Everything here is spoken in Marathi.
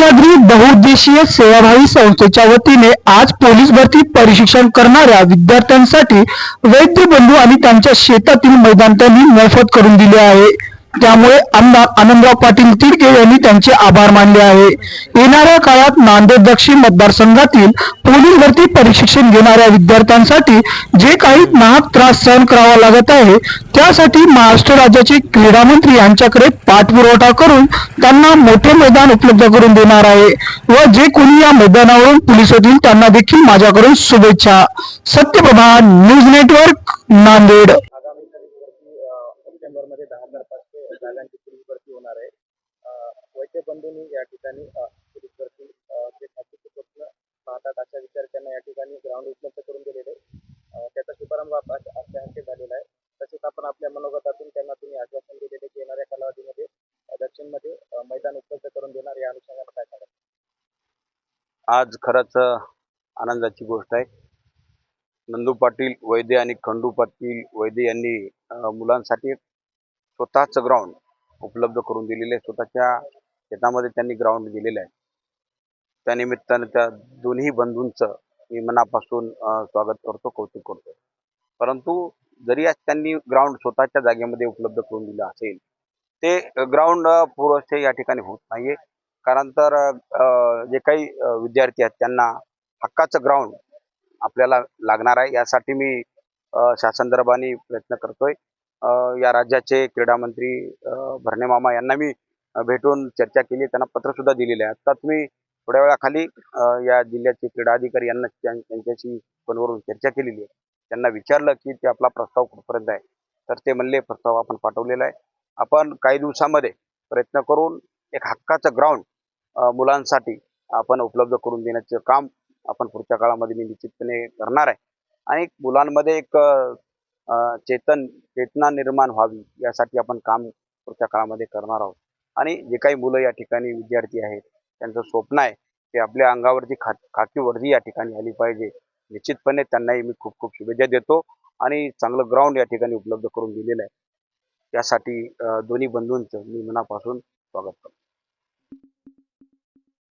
सह्याद्री बहुउद्देशीय सेवाभावी संस्थेच्या वतीने आज पोलीस भरती प्रशिक्षण करणाऱ्या विद्यार्थ्यांसाठी वैद्य बंधू आणि त्यांच्या शेतातील मैदान त्यांनी मोफत करून दिले आहे. त्यामुळे आमदार आनंदराव पाटील तिडके यांनी त्यांचे आभार मानले आहे. येणाऱ्या काळात नांदेड दक्षिण मतदारसंघातील पोलीस भरती प्रशिक्षण घेणाऱ्या विद्यार्थ्यांसाठी जे काही नाहक त्रास सहन करावा लागत आहे त्यासाठी महाराष्ट्र राज्याचे क्रीडा मंत्री यांच्याकडे पाठपुरवठा करून त्यांना मोठे मैदान उपलब्ध करून देणार आहे व जे कोणी या मैदानावरून पोलीस होतील त्यांना देखील माझ्याकडून शुभेच्छा. Satyaprabha news network Nanded. वैद्य या ठिकाणी विद्यार्थी जे खात्याचे स्वप्न पाहतात अशा विद्यार्थ्यांना या ठिकाणी ग्राउंड उपलब्ध करून दिलेले त्याचा शुभारंभ आपल्या हस्ते झालेला आहे. तसेच आपण आपल्या मनोगतातून त्यांना तुम्ही आश्वासन दिलेले की येणाऱ्या कालावधीमध्ये दक्षिणमध्ये मैदान उपलब्ध करून देणार या अनुषंगाने काय सांगा आज खरंच आनंदाची गोष्ट आहे. नंदू पाटील वैद्य आणि खंडू पाटील वैद्य यांनी मुलांसाठी स्वतःच ग्राउंड उपलब्ध करून दिलेले स्वतःच्या शेतामध्ये त्यांनी ग्राउंड दिलेलं आहे. त्यानिमित्तानं त्या दोन्ही बंधूंचं मी मनापासून स्वागत करतो कौतुक करतो. परंतु जरी आज त्यांनी ग्राउंड स्वतःच्या जागेमध्ये उपलब्ध करून दिलं असेल ते ग्राउंड पूर्वस्थ या ठिकाणी होत नाहीये. कारण तर जे काही विद्यार्थी आहेत त्यांना हक्काचं ग्राउंड आपल्याला लागणार आहे. यासाठी मी अ, शासन प्रयत्न करतोय. या राज्याचे क्रीडा मंत्री भरणे मामा यांना मी भेटून चर्चा केली त्यांना पत्र सुद्धा दिलेले आहे. आत्ताच मी थोड्या वेळाखाली या जिल्ह्याचे क्रीडा अधिकारी यांना त्यां- त्यांच्याशी फोनवरून चर्चा केलेली आहे. त्यांना विचारलं की ते आपला प्रस्ताव कुठपर्यंत आहे? तर ते म्हणले प्रस्ताव आपण पाठवलेला आहे. आपण काही दिवसामध्ये प्रयत्न करून एक हक्काचं ग्राउंड मुलांसाठी आपण उपलब्ध करून देण्याचं काम आपण पुढच्या काळामध्ये मी निश्चितपणे करणार आहे. आणि मुलांमध्ये एक चेतन चेतना निर्माण व्हावी यासाठी आपण काम पुढच्या काळामध्ये करणार आहोत. आणि जे काही मुलं या ठिकाणी विद्यार्थी आहेत त्यांचं स्वप्न आहे ते आपल्या अंगावरती खा खाकी वर्दी या ठिकाणी आली पाहिजे. निश्चितपणे त्यांनाही मी खूप खूप शुभेच्छा देतो आणि चांगलं ग्राउंड या ठिकाणी उपलब्ध करून दिलेलं आहे. त्यासाठी दोन्ही बंधूंचं मी मनापासून स्वागत करतो.